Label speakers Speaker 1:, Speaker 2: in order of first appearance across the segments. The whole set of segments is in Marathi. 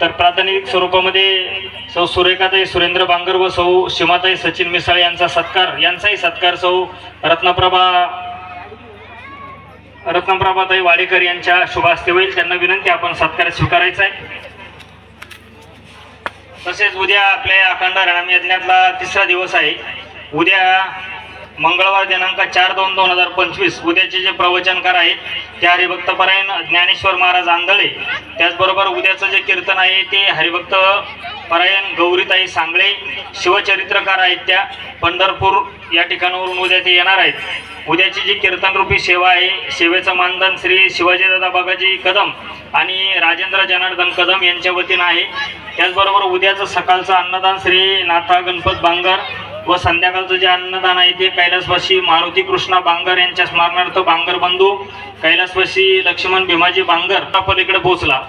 Speaker 1: तर प्रातिनिधिक स्वरूपामध्ये सौ सुरेखाताई सुरेंद्र बांगर व सौ शिमाताई सचिन मिसाळ यांचा सत्कार यांचाही सत्कार सौ रत्नप्रभा रत्नप्रभाताई वाडेकर यांच्या शुभ होईल. त्यांना विनंती आपण सत्कार स्वीकारायचा आहे. तसेच उद्या आपल्या अखंड रणम यज्ञातला तिसरा दिवस आहे. उद्या मंगळवार दिनांक चार दोन दोन हजार पंचवीस उद्याचे जे प्रवचनकार आहेत ते हरिभक्तपरायण ज्ञानेश्वर महाराज आंधळे. त्याचबरोबर उद्याचं जे कीर्तन आहे ते हरिभक्त परायण गौरीताई सांगळे शिवचरित्रकार आहेत त्या पंढरपूर या ठिकाणावरून उद्या ते येणार आहेत. उद्याची जी कीर्तनरूपी सेवा आहे सेवेचं मानधन श्री शिवाजीदादा बाबाजी कदम आणि राजेंद्र जनार्दन कदम यांच्या वतीनं आहे. त्याचबरोबर उद्याचं सकाळचं अन्नदान श्री नाथा गणपत बांगर व संध्याकाळचं जे अन्नदान आहे ते कैलासवासी मारुती कृष्णा बांगर यांच्या स्मरणार्थ बांगर बंधू कैलासवासी लक्ष्मण भीमाजी बांगर पलीकडे पोहोचला.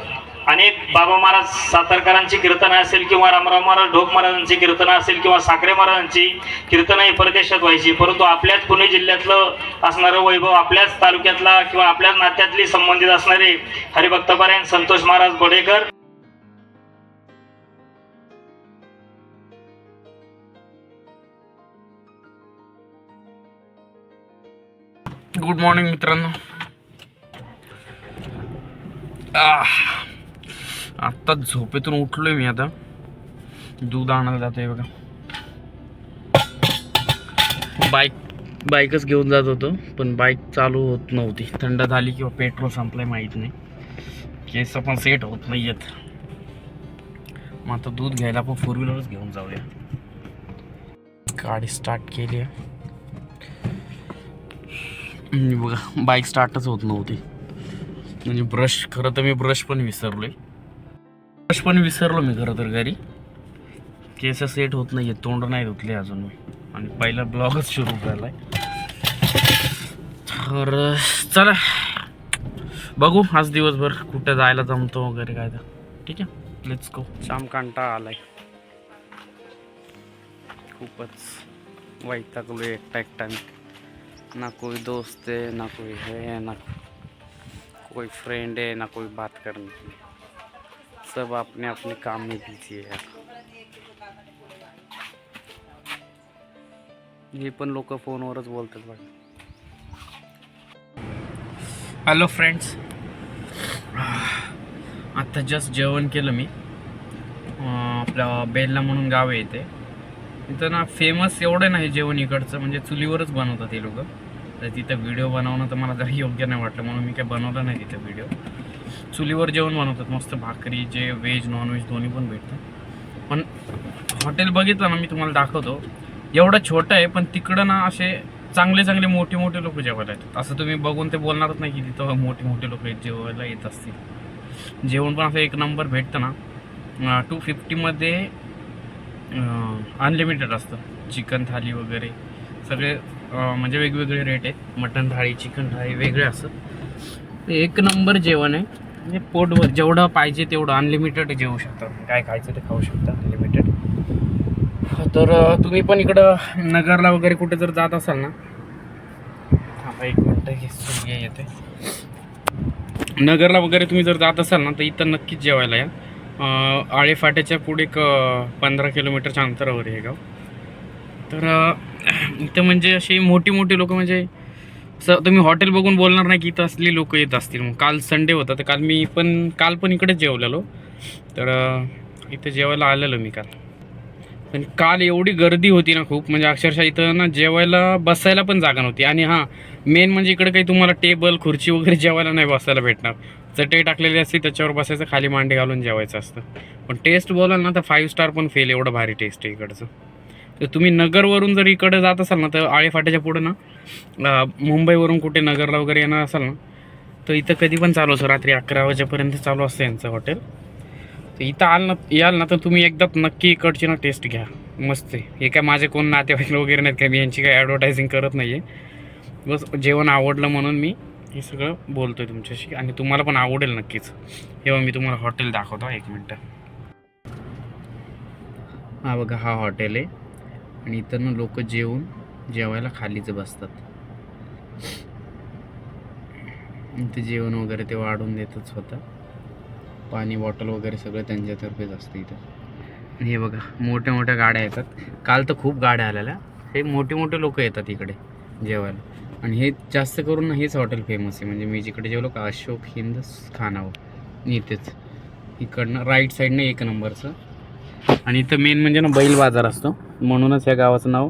Speaker 1: अनेक बाबा महाराज सातारकरांची कीर्तनं असेल किंवा रामराव महाराज ढोक महाराजांची कीर्तनं असेल किंवा साखरे महाराजांची कीर्तनं ही परदेशात व्हायची. परंतु आपल्याच पुणे जिल्ह्यातलं असणारं वैभव आपल्याच तालुक्यातला किंवा आपल्याच नात्यातली संबंधित असणारे हरिभक्तपरायण संतोष महाराज गोडेकर
Speaker 2: गुड मॉर्निंग मित्रांनो. आह. आत्ताच झोपेतून उठलोय मी आता. दूध आणायला जातोय बघा. बाईक बाईकच घेऊन जात होतो पण बाईक चालू होत नव्हती. थंड झाली किंवा पेट्रोल संपलंय माहीत नाही. केस पण सेट होत नाही आहेत मग आता दूध घ्यायला आपण फोर व्हीलरच घेऊन जाऊया. गाडी स्टार्ट केली आहे. म्हणजे बघा बाईक स्टार्टच होत नव्हती. म्हणजे ब्रश खरं तर मी ब्रश पण विसरलो आहे ब्रश पण विसरलो मी खरं तर घरी. केस सेट होत नाही आहे तोंड नाही धुतले अजून मी. आणि पहिला ब्लॉगच सुरू झालाय. तर चला. बघू आज दिवसभर कुठं जायला जमतो वगैरे काय तर. ठीक आहे? लेट्स गो शाम कांटा आलाय. खूपच वैतागलोय एकटा एकटा मी ना कोई दोस्त है ना कोई है ना कोई फ्रेंड है ना कोई बात करने की। सब अपने अपने काम में बिजी है यार। हे पण लोक फोनवरच बोलतात बघा. हॅलो फ्रेंड्स आत्ता जस्ट जेवण केलं मी. आपलं आपल्या बेल्ला म्हणून गाव आहे तिथं ना फेमस एवढं नाही जेवण इकडचं म्हणजे चुलीवरच बनवतात ते लोक. तर तिथं व्हिडिओ बनवणं तर मला जरा योग्य नाही वाटलं म्हणून मी काय बनवलं नाही तिथं व्हिडिओ चुलीवर जेवण बनवतात मस्त भाकरी जे व्हेज नॉनव्हेज दोन्ही पण भेटतं. पण हॉटेल बघितलं ना मी तुम्हाला दाखवतो. एवढं छोटं आहे पण तिकडं ना असे चांगले चांगले मोठे मोठे लोक जेवायला येतात. असं तुम्ही बघून ते बोलणारच नाही की तिथं मोठे मोठे लोक जेवायला येत असतील. जेवण पण असं एक नंबर भेटतं ना. टू फिफ्टीमध्ये अनलिमिटेड असतं. चिकन थाली वगैरे. सगळे म्हणजे वेगवेगळे रेट आहेत. मटन थाळी चिकन थाळी वेगळे असतात. ते एक नंबर जेवण आहे. म्हणजे पोटभर जेवढं पाहिजे तेवढं अनलिमिटेड जेवू शकता काय खायचं ते खाऊ शकता अनलिमिटेड तर तुम्ही पण इकडं नगरला वगैरे कुठे जर जात असाल ना. थांबा एक मिनटं हे सूर्य येते नगरला वगैरे तुम्ही जर जात असाल ना तर इथं नक्कीच जेवायला या. आळेफाट्याच्या पुढे एक पंधरा किलोमीटरच्या अंतरावर आहे गाव. तर इथं म्हणजे अशी मोठी मोठी लोकं म्हणजे स तुम्ही हॉटेल बघून बोलणार नाही की इथं असली लोकं येत असतील. मग काल संडे होता तर काल मी पण काल पण इकडेच जेवलेलो. तर इथं जेवायला आलेलो मी काल. पण काल एवढी गर्दी होती ना खूप. म्हणजे अक्षरशः इथं ना जेवायला बसायला पण जागा नव्हती. आणि हां मेन म्हणजे इकडे काही तुम्हाला टेबल खुर्ची वगैरे जेवायला नाही बसायला भेटणार. चटई टाकलेली असते त्याच्यावर बसायचं खाली मांडे घालून जेवायचं असतं. पण टेस्ट बोलाल ना तर फाईव्ह स्टार पण फेल एवढं भारी टेस्ट आहे इकडचं. तर तुम्ही नगरवरून जर इकडे जात असाल ना तर आळेफाट्याच्या पुढं ना मुंबईवरून कुठे नगरला वगैरे येणार असाल ना तर इथं कधी पण चालू असतं. रात्री अकरा वाजेपर्यंत चालू असतं यांचं हॉटेल तर इथं आल ना याल ना तर तुम्ही एकदा नक्की इकडची ना टेस्ट घ्या. मस्त आहे. हे काय माझे कोण नातेवाईक वगैरे नाहीत काय? मी यांची काय ॲडव्हर्टायझिंग करत नाही आहे बस जेवण आवडलं म्हणून मी हे सगळं बोलतो आहे तुमच्याशी आणि तुम्हाला पण आवडेल नक्कीच. तेव्हा मी तुम्हाला हॉटेल दाखवतो. एक मिनटं. हा बघा हा हॉटेल आहे. आणि इथं ना लोक जेवून जेवायला खालीच बसतात. इथे जेवण वगैरे ते वाढून देतच होतं. पाणी बॉटल वगैरे सगळं त्यांच्यातर्फेच असतं इथं. आणि हे बघा मोठ्या मोठ्या गाड्या येतात. काल तर खूप गाड्या आलेल्या. हे मोठे मोठे लोक येतात इकडे जेवायला. आणि हे जास्त करून हेच हॉटेल फेमस आहे. म्हणजे मी जिकडे जेवलो का अशोक हिंद खानावं इथेच. इकडनं राईट साईडनं एक नंबरचं. आणि इथं मेन म्हणजे ना बैल बाजार असतो. म्हणूनच या गावाचं नाव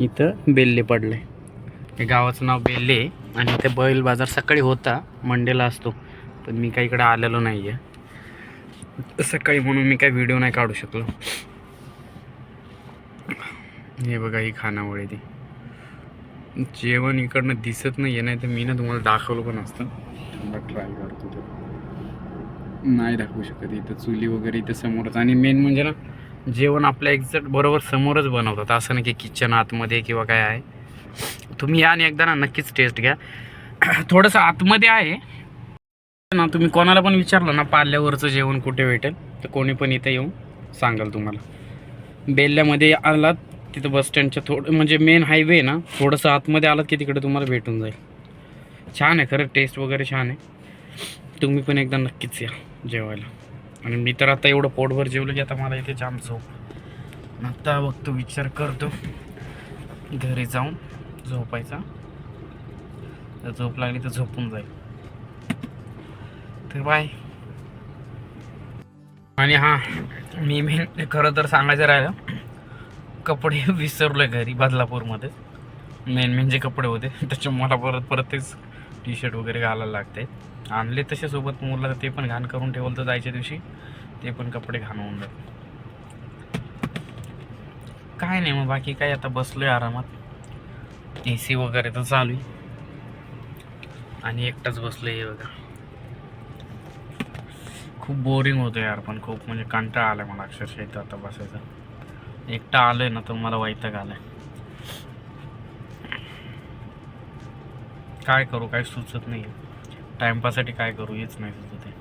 Speaker 2: इथं बेल्ले पडलं आहे हे गावाचं नाव बेल्ले आहे. आणि इथे बैल बाजार सकाळी होता मंडेला असतो. पण मी काही इकडे आलेलो नाही आहे सकाळी म्हणून मी काही व्हिडिओ नाही काढू शकलो. हे बघा ही खानावळी ती. जेवण इकडनं दिसत नाही आहे नाही तर मी ना तुम्हाला दाखवलं पण असतं. ट्राय करतो ते. नाही दाखवू शकत. इथं चुली वगैरे इथं समोरच. आणि मेन म्हणजे ना जेवण आपल्या एक्झॅक्ट बरोबर समोरच बनवतात. असं नाही की किचन आतमध्ये किंवा काय आहे. तुम्ही या आणि एकदा ना नक्कीच टेस्ट घ्या. थोडंसं आतमध्ये आहे. ना तुम्ही कोणाला पण विचारलं ना पाल्यावरचं जेवण कुठे भेटेल तर कोणी पण इथं येऊन सांगाल तुम्हाला. बेल्ल्यामध्ये आलात तिथं बस स्टँडच्या थोडं म्हणजे मेन हायवे ना थोडंसं आतमध्ये आलात की तिकडे तुम्हाला भेटून जाईल. छान आहे खरं टेस्ट वगैरे छान आहे. तुम्ही पण एकदा नक्कीच या जेवायला. आणि मी तर आता एवढं पोटभर जेवलं की आता मला इथे जाम झोप. आता बघतो विचार करतो. घरी जाऊन झोपायचा. जर झोप लागली तर झोपून जाईल. तर बाय आणि हां मी मी खरं तर सांगायचं राहिलं कपडे विसरलोय घरी बदलापूरमध्ये. मेन मेन जे कपडे होते. त्याचे मला परत परत तेच टी शर्ट वगैरे घालायला लागते आणले तसे सोबत मुलं ते पण घाण करून ठेवलं तर जायच्या दिवशी. ते पण कपडे घाण होऊन जात. काय नाही मग बाकी काय आता बसलोय आरामात. ए सी वगैरे तर चालू आहे. आणि एकटाच बसलोय हे बघा. खूप बोरिंग होतं यार पण खूप म्हणजे कंटाळा आलाय मला अक्षरशः इथं आता बसायचं. एकटा आलोय ना तर मला वैताग आलं काय करू काय सुचत नाही टाइमपाससाठी काय करू हेच नाही सुचत आहे.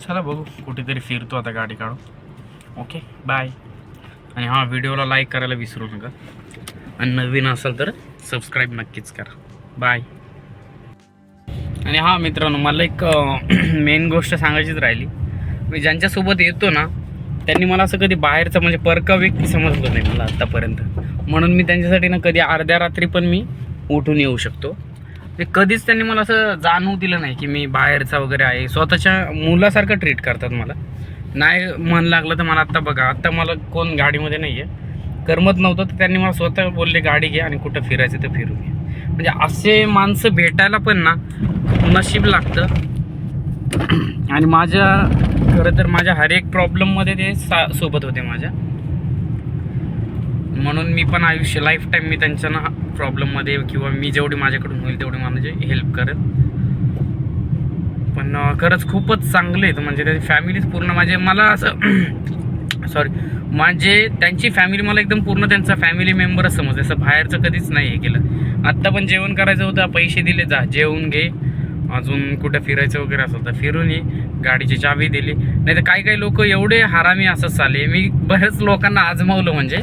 Speaker 2: चला बघू कुठेतरी फिरतो आता गाडी काढू ओके बाय आणि हां व्हिडिओला लाईक करायला विसरू नका. आणि नवीन असाल तर सबस्क्राईब नक्कीच करा. बाय आणि हा मित्रांनो मला एक मेन गोष्ट सांगायचीच राहिली. मी ज्यांच्यासोबत येतो ना त्यांनी मला असं कधी बाहेरचं म्हणजे परका व्यक्ती समजलं नाही मला आत्तापर्यंत म्हणून मी त्यांच्यासाठी ना कधी अर्ध्या रात्री पण मी उठून येऊ शकतो. ते कधीच त्यांनी मला असं जाणवू दिलं नाही की मी बाहेरचा वगैरे आहे. स्वतःच्या मुलासारखं ट्रीट करतात मला. नाही मन लागलं तर मला आत्ता बघा आत्ता मला कोण गाडीमध्ये नाही आहे करमत नव्हतं तर त्यांनी मला स्वतः बोलले गाडी घे आणि कुठं फिरायचं तर फिरू घे म्हणजे असे माणसं भेटायला पण ना नशीब लागतं. आणि माझ्या खरं तर माझ्या हर एक प्रॉब्लेममध्ये ते सा सोबत होते माझ्या. म्हणून मी पण आयुष्य लाईफ टाईम मी त्यांच्या ना प्रॉब्लेममध्ये किंवा मी जेवढी माझ्याकडून होईल तेवढी माझे हेल्प करेल पण खरंच खूपच चांगले आहेत. म्हणजे त्याची फॅमिलीच पूर्ण माझे मला असं सॉरी म्हणजे त्यांची फॅमिली मला एकदम पूर्ण त्यांचा फॅमिली मेंबरच समजते असं बाहेरचं कधीच नाही हे केलं. आत्ता पण जेवण करायचं होतं पैसे दिले जा जेवून घे. अजून कुठं फिरायचं वगैरे असेल तर फिरून ये. गाडीची चावी दिली. नाही तर काही काही लोक एवढे हरामी असंच चालले. मी बऱ्याच लोकांना आजमावलं म्हणजे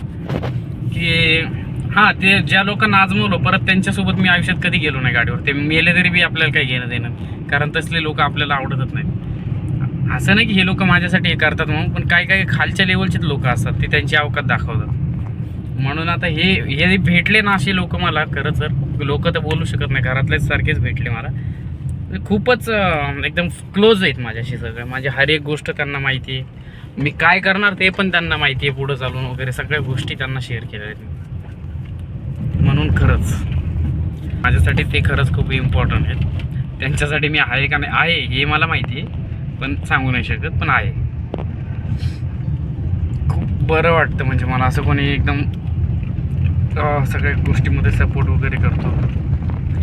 Speaker 2: की हां ते ज्या लोकांना आजमावलं परत त्यांच्यासोबत मी आयुष्यात कधी गेलो नाही गाडीवर. ते मेले तरी बी आपल्याला काही घेणं देणं कारण तसले लोक आपल्याला आवडतच नाहीत. असं नाही की हे लोक माझ्यासाठी हे करतात म्हणून पण काही काही खालच्या लेवलचेच लोक असतात ते त्यांची अवकात दाखवतात. म्हणून आता हे हे भेटले ना असे लोक मला खरंच तर लोक तर बोलू शकत नाही घरातलेच सारखेच भेटले मला. खूपच एकदम क्लोज आहेत माझ्याशी सगळं. माझी हर एक गोष्ट त्यांना माहिती आहे. मी काय करणार ते पण त्यांना माहिती आहे पुढं चालून वगैरे सगळ्या गोष्टी त्यांना शेअर केल्या आहेत. म्हणून खरंच माझ्यासाठी ते खरंच खूप इम्पॉर्टंट आहेत. त्यांच्यासाठी मी आहे का नाही आहे हे मला माहिती आहे. पण सांगू नाही शकत पण आहे. खूप बरं वाटतं म्हणजे मला असं कोणी एकदम सगळ्या गोष्टीमध्ये सपोर्ट वगैरे करतो.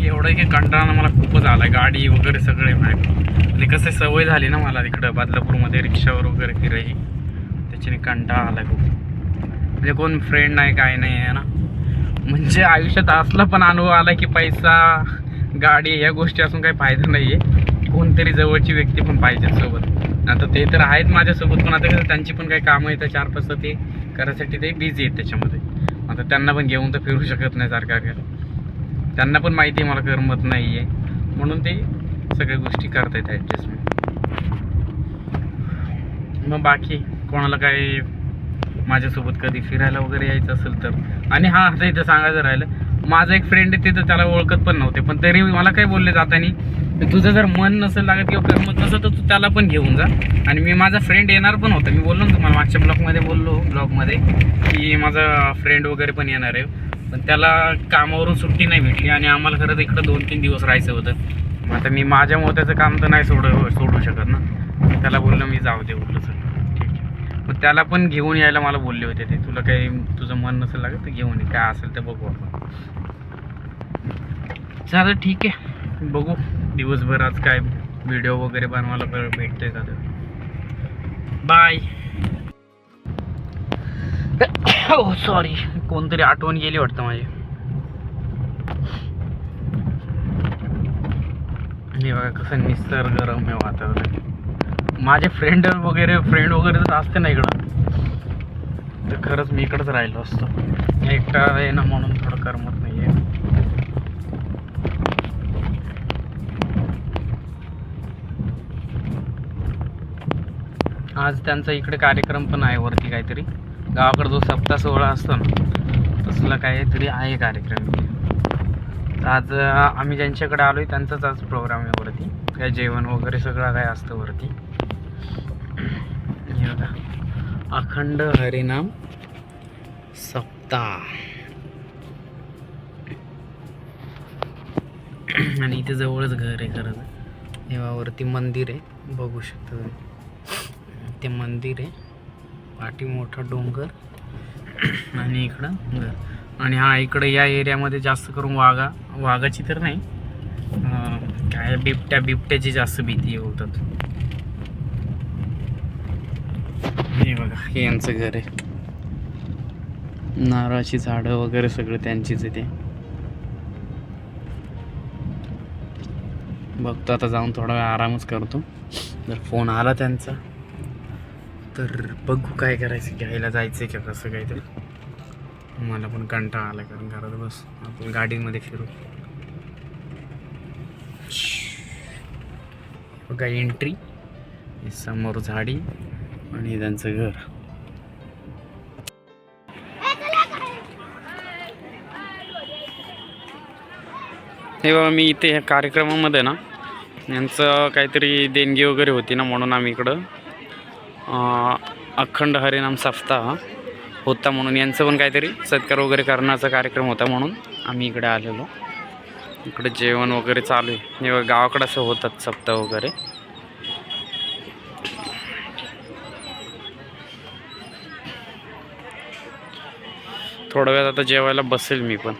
Speaker 2: एवढं की कंटाळा मला खूपच आला गाडी वगैरे सगळे म्हणजे कसं सवय झाली ना मला तिकडं बदलापूरमध्ये रिक्षावर वगैरे फिरायची. त्याच्याने कंटाळा आला खूप. म्हणजे कोण फ्रेंड नाही काय नाही आहे ना? म्हणजे आयुष्यात असला पण अनुभव आला की पैसा गाडी या गोष्टी असून काही फायदा नाही आहे कोणतरी जवळची व्यक्ती पण पाहिजे सोबत. आता ते तर आहेत माझ्यासोबत पण आता कसं त्यांची पण काही कामं येतं चार पाच ते करायसाठी ते बिझी आहेत त्याच्यामध्ये. आता त्यांना पण घेऊन तर फिरू शकत नाही सारखा त्यांना पण माहिती आहे मला करमत नाही आहे म्हणून ते सगळ्या गोष्टी करता येतात ॲडजस्टमेंट मग बाकी कोणाला काही माझ्यासोबत कधी फिरायला वगैरे यायचं असेल तर? आणि हां आता इथं सांगायचं राहिलं माझा एक फ्रेंड आहे तिथं त्याला ओळखत पण नव्हते पण तरी मला काय बोलले जाताना तुझं जर मन नसेल लागत किंवा करमत नसेल तर तू त्याला पण घेऊन जा. आणि मी माझा फ्रेंड येणार पण होता. मी बोललो ना तुम्हाला मागच्या ब्लॉगमध्ये बोललो ब्लॉगमध्ये की माझा फ्रेंड वगैरे पण येणार आहे. पण त्याला कामावरून सुट्टी नाही भेटली आणि आम्हाला खरंच इकडं दोन तीन दिवस राहायचं होतं. मग आता मी माझ्या मोत्याचं काम तर नाही सोडू सोडू शकत ना. त्याला बोललो मी जाऊ दे बोललो सर ठीक आहे. मग त्याला पण घेऊन यायला मला बोलले होते ते. तुला काही तुझं मन नसेल लागत तर घेऊन ये. काय असेल ते बघू आपण. चालेल ठीक आहे. बघू. दिवसभर आज काय व्हिडिओ वगैरे बनवायला भेटतोय का तर? बाय हो सॉरी कोणतरी आठवण गेली वाटतं माझी. हे बघा कसं निसर्गरम्य वातावरण माझे फ्रेंड वगैरे फ्रेंड वगैरे जर असते ना इकडं. तर खरंच मी इकडंच राहिलो असतो. एकटा आहे ना म्हणून थोडं करमत नाही आहे आज त्यांचा इकडे कार्यक्रम पण आहे वरती काहीतरी. गावाकडे जो सप्ताह सोहळा असतो ना तसला काहीतरी आहे कार्यक्रम. इथे. आज आम्ही ज्यांच्याकडे आलो आहे त्यांचाच आज प्रोग्राम आहे वरती. काय जेवण वगैरे सगळं काय असतं वरती. हे अखंड हरिनाम सप्ताह. आणि इथे जवळच घर आहे खरं देवावरती मंदिर आहे. बघू शकता तुम्ही. ते मंदिर आहे. पाठी मोठा डोंगर. आणि इकडं घर. आणि हा इकडं या एरियामध्ये जास्त करून वाघा वाघाची तर नाही. काय बिबट्या बिबट्याची जास्त भीती होतात हे बघा हे यांचं घर आहे. नारळाची झाडं वगैरे सगळं त्यांचीच आहे ते. बघतो आता जाऊन थोडा वेळ आरामच करतो. जर फोन आला त्यांचा. तर बघू काय करायचं घ्यायला जायचं का कसं काहीतरी मला पण कंटाळा आला कारण घरात बस आपण गाडीमध्ये फिरू. बघा एंट्री समोर झाडी आणि त्यांचं घर. हे बाबा मी इथे ह्या कार्यक्रमामध्ये ना यांचं काहीतरी देणगी वगैरे होती ना म्हणून आम्ही इकडं अखंड हरिनाम सप्ताह होता म्हणून यांचं पण काहीतरी सत्कार वगैरे करण्याचा कार्यक्रम होता म्हणून आम्ही इकडे आलेलो. इकडे जेवण वगैरे चालू आहे. जेव्हा गावाकडं असं होतात सप्ताह वगैरे. थोड्या वेळात आता जेवायला बसेल मी पण.